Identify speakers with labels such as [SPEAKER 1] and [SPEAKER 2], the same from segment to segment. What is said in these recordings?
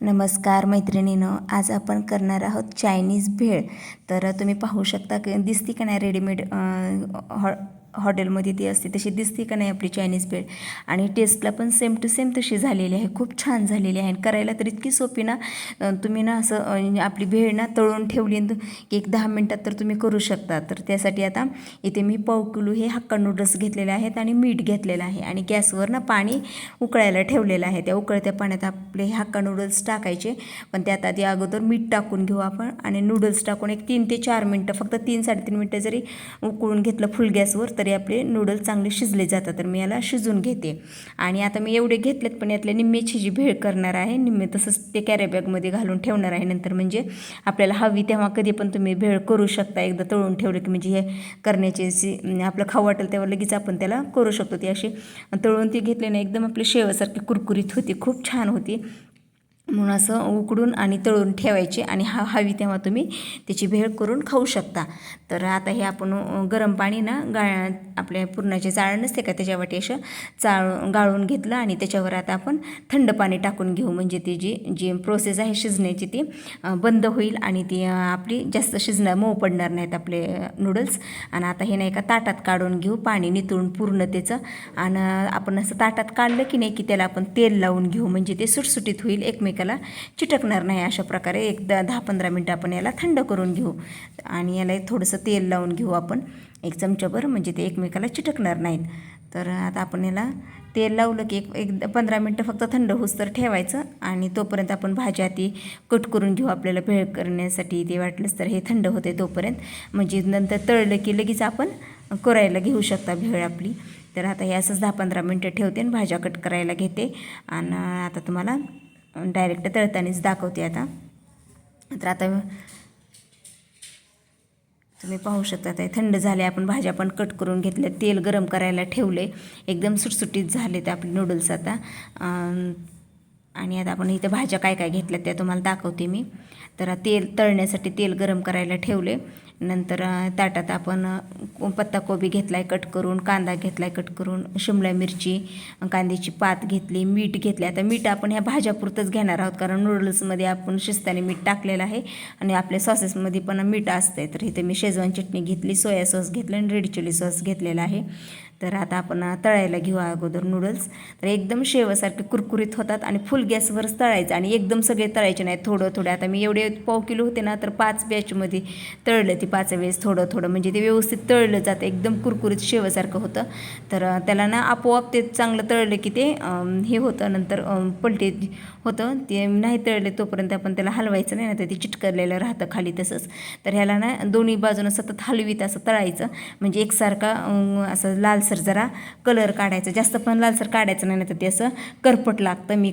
[SPEAKER 1] नमस्कार मैत्रिणीनं आज आपण करणार आहोत चायनीज भेळ. तर तुम्ही पाहू शकता की दिसती का नाही रेडीमेड हॉ हॉटेलमध्ये ती असते तशी दिसते का नाही आपली चायनीज भेळ? आणि टेस्टला पण सेम टू सेम तशी झालेली आहे खूप छान झालेली आहे. आणि करायला तर इतकी सोपी ना तुम्ही ना असं म्हणजे आपली भेळ ना तळून ठेवली की एक दहा मिनटात तर तुम्ही करू शकता. तर त्यासाठी आता इथे मी पाव किलो हे हक्का नूडल्स घेतलेले आहेत आणि मीठ घेतलेलं आहे. आणि गॅसवर ना पाणी उकळायला ठेवलेलं आहे. त्या उकळत्या पाण्यात आपले हे हक्का नूडल्स टाकायचे. पण त्यात आधी अगोदर मीठ टाकून घेऊ आपण आणि नूडल्स टाकून एक तीन ते चार मिनटं फक्त तीन साडेतीन मिनटं जरी उकळून घेतलं फुल गॅसवर तरी आपले नूडल्स चांगले शिजले जातात तर मी याला शिजून घेते. आणि आता मी एवढे घेतलेत पण यातल्या निम्मेची जी भेळ करणार आहे निम्मे तसंच ते कॅरेबॅगमध्ये घालून ठेवणार आहे. नंतर म्हणजे आपल्याला हवी तेव्हा कधी पण तुम्ही भेळ करू शकता. एकदा तळून ठेवलं की म्हणजे हे करण्याची म्हणजे आपलं खाऊ वाटेल तेव्हा लगेच आपण त्याला करू शकतो. ती अशी तळून ती घेतली ना एकदम आपली शेवासारखी कुरकुरीत होती खूप छान होती. म्हणून असं उकडून आणि तळून ठेवायचे आणि हा हवी तेव्हा तुम्ही त्याची भेळ करून खाऊ शकता. तर आता हे आपण गरम पाणी ना गाळ आपल्या पुरणाचे चाळ नसते का त्याच्यावाटी असं चाळ गाळून घेतलं आणि त्याच्यावर आता आपण थंड पाणी टाकून घेऊ. म्हणजे ती जी जी प्रोसेस आहे शिजण्याची ती बंद होईल आणि ती आपली जास्त शिजणार मऊ पडणार नाहीत आपले नूडल्स आणि आता हे नाही का ताटात काढून घेऊ पाणी नितळून पूर्ण त्याचं. आणि आपण असं ताटात काढलं की नाही की त्याला आपण तेल लावून घेऊ. म्हणजे ते सुटसुटीत होईल एकमेकाला चिटकणार नाही अशा प्रकारे. एक द दहा पंधरा मिनटं आपण याला थंड करून घेऊ आणि याला एक थोडंसं तेल लावून घेऊ आपण. एक चमच्याभर म्हणजे ते एकमेकाला चिटकणार नाहीत. तर आता आपण याला तेल लावलं की एक एक पंधरा मिनटं फक्त थंड होस तर ठेवायचं आणि तोपर्यंत आपण भाज्या ती कट करून घेऊ आपल्याला भेळ करण्यासाठी ते वाटलंच तर हे थंड होते तोपर्यंत. म्हणजे नंतर तळलं की लगेच आपण करायला घेऊ शकता भेळ आपली. तर आता हे असंच दहा पंधरा मिनटं ठेवते आणि भाज्या कट करायला घेते. आणि आता तुम्हाला डायरेक्ट तळतानीच दाखवते आता. तर आता तुम्ही पाहू शकता ते थंड झाले आपण भाज्या पण कट करून घेतल्या तेल गरम करायला ठेवले. एकदम सुटसुटीत झाले ते आपले नूडल्स आता. आणि आता आपण इथं भाज्या काय काय घेतल्या त्या तुम्हाला दाखवते मी. तर तेल तळण्यासाठी तेल गरम करायला ठेवले. नंतर ताटात आपण पत्ताकोबी घेतला आहे कट करून कांदा घेतला आहे कट करून शिमला मिरची कांद्याची पात घेतली मीठ घेतले. आता मीठ आपण ह्या भाज्यापुरतंच घेणार आहोत कारण नूडल्समध्ये आपण शिस्ताने मीठ टाकलेलं आहे आणि आपल्या सॉसेसमध्ये पण मीठ असते तर इथे मी शेजवान चटणी घेतली सोया सॉस घेतलं आणि रेड चिली सॉस घेतलेला आहे. तर आता आपण तळायला घेऊ अगोदर नूडल्स तर एकदम शेवासारखे कुरकुरीत होतात आणि फुल गॅसवरच तळायचं आणि एकदम सगळे तळायचे नाही थोडं थोडं. आता मी एवढे पाव किलो होते ना तर पाच बॅचमध्ये तळलं ते पाच वेळेस थोडं थोडं म्हणजे ते व्यवस्थित तळलं जातं. एकदम कुरकुरीत शेवासारखं होतं. तर त्याला ना आपोआप ते चांगलं तळलं की ते हे होतं. नंतर पलटे होतं. ते नाही तळले तोपर्यंत आपण त्याला हलवायचं नाही ना तर ते चिटकरलेलं राहतं खाली तसंच. तर ह्याला ना दोन्ही बाजूनं सतत हलवीत असं तळायचं. म्हणजे एकसारखा असं लालसर जरा कलर काढायचा. जास्त पण लालसर काढायचं नाही ना तर ते असं करपट लागतं. मी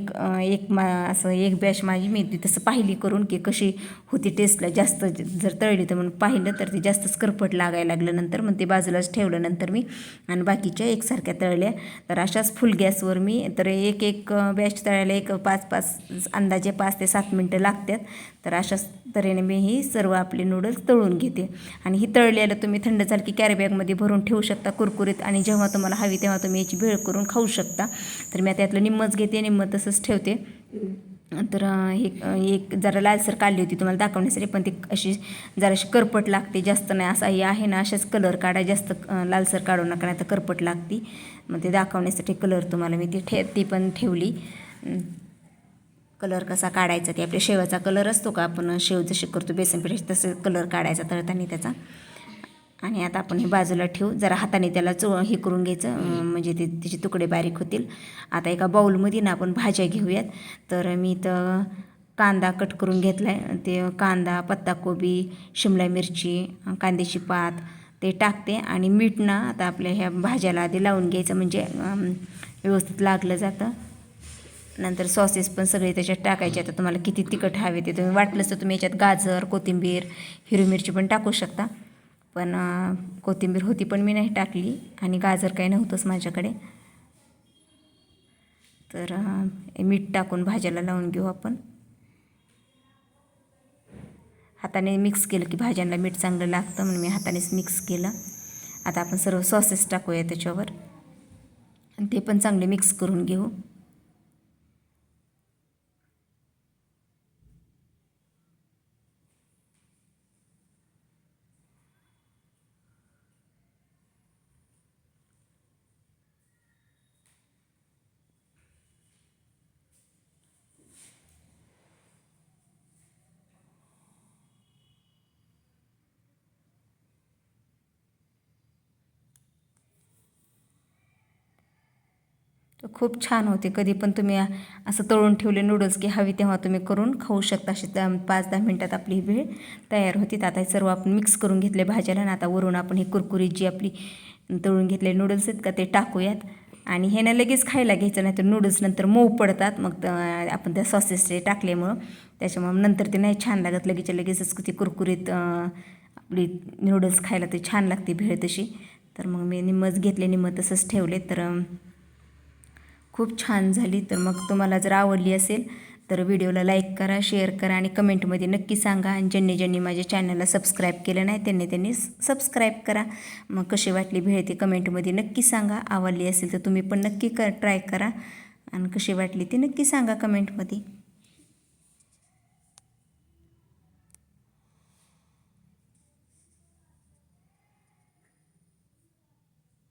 [SPEAKER 1] एक मा असं एक बॅश माझी मी ती तसं पाहिली करून की कशी होती टेस्टला जास्त जर तळली तर म्हणून पाहिली. तर ते जास्तच करपट लागायला लागलं नंतर मग ते बाजूलाच ठेवलं नंतर मी. आणि बाकीच्या एकसारख्या तळल्या. तर अशाच फुल गॅसवर मी तर एक एक बॅच तळायला एक पाच पाच अंदाजे पाच ते सात मिनटं लागतात. तर अशाच तऱ्हेने मी ही सर्व आपले नूडल्स तळून घेते. आणि ही तळलेलं तुम्ही थंड झालं की कॅरीबॅगमध्ये भरून ठेवू शकता कुरकुरीत. आणि जेव्हा तुम्हाला हवी तेव्हा तुम्ही याची भेळ करून खाऊ शकता. तर मी आता त्यातलं निम्मच घेते निम्म तसंच ठेवते. तर हे एक जरा लालसर काढली होती तुम्हाला दाखवण्यासाठी पण ती अशी जराशी करपट लागते जास्त नाही असा हे आहे ना अशाच कलर काढा जास्त लालसर काढू नका नाही तर करपट लागती. मग ते दाखवण्यासाठी कलर तुम्हाला मी ती ठे ती पण ठेवली. कलर कसा काढायचा ते आपल्या शेवाचा कलर असतो का आपण शेव जशी करतो बेसन पिठाची तसं कलर काढायचा तळताना त्याचा. आणि आता आपण हे बाजूला ठेवू. जरा हाताने त्याला चो हे करून घ्यायचं. म्हणजे ते त्याचे तुकडे बारीक होतील. आता एका बाऊलमध्ये ना आपण भाज्या घेऊयात. तर मी इथं कांदा कट करून घेतला आहे ते कांदा पत्ताकोबी शिमला मिरची कांद्याची पात ते टाकते. आणि मीठ ना आता आपल्या ह्या भाज्याला आधी लावून घ्यायचं. म्हणजे व्यवस्थित लागलं जातं. नंतर सॉसेस पण सगळे त्याच्यात टाकायचे. आता तुम्हाला किती तिखट हवे ते तुम्ही वाटलंच तर तुम्ही याच्यात गाजर कोथिंबीर हिरवी मिरची पण टाकू शकता. पण कोथिंबीर होती पण मी नाही टाकली आणि गाजर काही नव्हतंच माझ्याकडे. तर मीठ टाकून भाज्याला लावून घेऊ आपण. हाताने मिक्स केलं की भाज्यांना मीठ चांगलं लागतं म्हणून मी हातानेच मिक्स केलं. आता आपण सर्व सॉसेस टाकूया त्याच्यावर. आणि ते पण चांगले मिक्स करून घेऊ. तर खूप छान होते. कधी पण तुम्ही असं तळून ठेवले नूडल्स की हवी तेव्हा तुम्ही करून खाऊ शकता. अशी पाच दहा मिनटात आपली ही भेळ तयार होती. तर आता हे सर्व आपण मिक्स करून घेतले भाज्याला आणि आता वरून आपण ही कुरकुरीत जी आपली तळून घेतले नूडल्स आहेत का ते टाकूयात. आणि हे ना लगेच खायला घ्यायचं नाही तर नूडल्स नंतर मऊ पडतात. मग आपण त्या सॉसेसचे टाकल्यामुळं त्याच्यामुळं नंतर ते नाही छान लागत. लगेच लगेचच ती कुरकुरीत आपली नूडल्स खायला ते छान लागते भेळ तशी. तर मग मी निम्मच घेतले निम्म तसंच ठेवले. तर खूप छान झाली. तर मग तुम्हाला जर आवडली असेल तर व्हिडिओला लाईक करा शेअर करा आणि कमेंटमध्ये नक्की सांगा. आणि ज्यांनी ज्यांनी माझ्या चॅनलला सबस्क्राईब केलं नाही त्यांनी त्यांनी सबस्क्राईब करा. मग कशी वाटली भेळ ती कमेंटमध्ये नक्की सांगा. आवडली असेल तर तुम्ही पण नक्की कर ट्राय करा. आणि कशी वाटली ती नक्की सांगा कमेंटमध्ये.